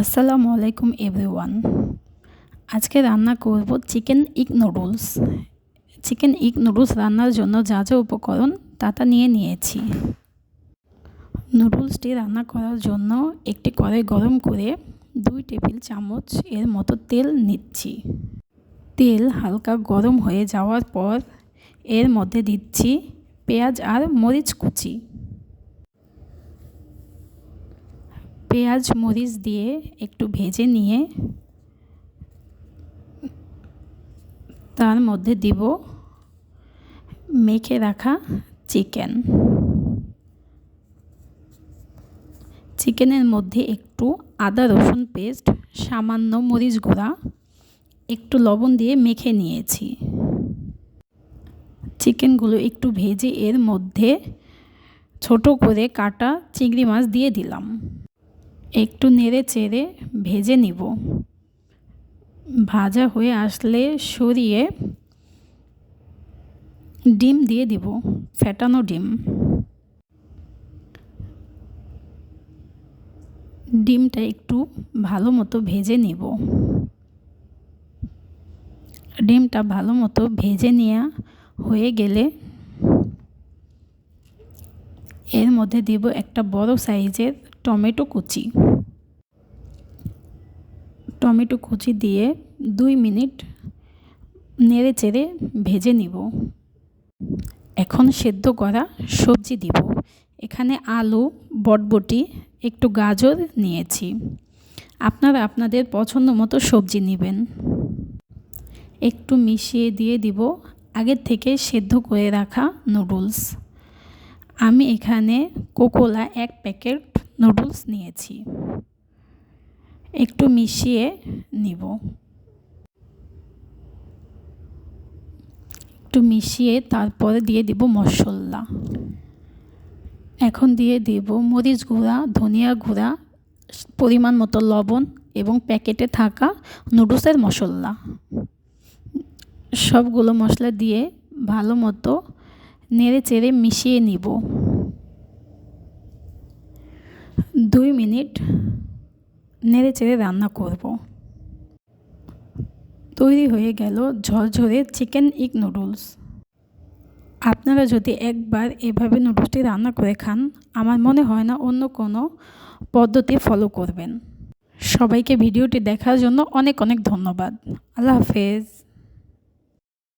আসসালামু আলাইকুম এভরিওয়ান। আজকে রান্না করব chicken egg noodles. Chicken egg noodles রান্নার জন্য যা যা উপকরণ তা তা নিয়ে নিয়েছি। নুডলসটি রান্না করার জন্য একটি কড়াই গরম করে দুই টেবিল চামচ এর মতো তেল নিচ্ছি। তেল হালকা গরম হয়ে যাওয়ার পর এর মধ্যে দিচ্ছি পেঁয়াজ আর মরিচ কুচি। পেঁয়াজ মরিচ দিয়ে একটু ভেজে নিয়ে তার মধ্যে দিব মেখে রাখা চিকেন। চিকেনের মধ্যে একটু আদা, রসুন পেস্ট, সামান্য মরিচ গুঁড়া, একটু লবণ দিয়ে মেখে নিয়েছি। চিকেনগুলো একটু ভেজে এর মধ্যে ছোট করে কাটা চিংড়ি মাছ দিয়ে দিলাম। একটু নেড়ে চেড়ে ভেজে নিব। ভাজা হয়ে আসলে সরিয়ে ডিম দিয়ে দিব, ফেটানো ডিম। ডিমটা একটু ভালো মতো ভেজে নিব। ডিমটা ভালো মতো ভেজে নেওয়া হয়ে গেলে এর মধ্যে দিব একটা বড় সাইজের টমেটো কুচি। টমেটো কুচি দিয়ে দুই মিনিট নেড়ে চেড়ে ভেজে নিব। এখন সেদ্ধ করা সবজি দিব। এখানে আলু, বটবটি, একটু গাজর নিয়েছি। আপনারা আপনাদের পছন্দ মতো সবজি নেবেন। একটু মিশিয়ে দিয়ে দিব আগের থেকে সেদ্ধ করে রাখা নুডলস। আমি এখানে কোকোলা এক প্যাকেট নুডলস নিয়েছি। একটু মিশিয়ে নিব। একটু মিশিয়ে তারপরে দিয়ে দিব মশলা। এখন দিয়ে দেব মরিচ গুঁড়া, ধনিয়া গুঁড়া, পরিমাণ মতো লবণ এবং প্যাকেটে থাকা নুডলসের মশলা। সবগুলো মশলা দিয়ে ভালো মতো নেড়ে চেড়ে মিশিয়ে নিব। দুই মিনিট নেড়ে চেড়ে রান্না করব। তৈরি হয়ে গেল ঝরঝরে চিকেন ইগ নুডলস। আপনারা যদি একবার এভাবে নুডলসটি রান্না করে খান, আমার মনে হয় না অন্য কোনো পদ্ধতি ফলো করবেন। সবাইকে ভিডিওটি দেখার জন্য অনেক অনেক ধন্যবাদ। আল্লাহ হাফেজ।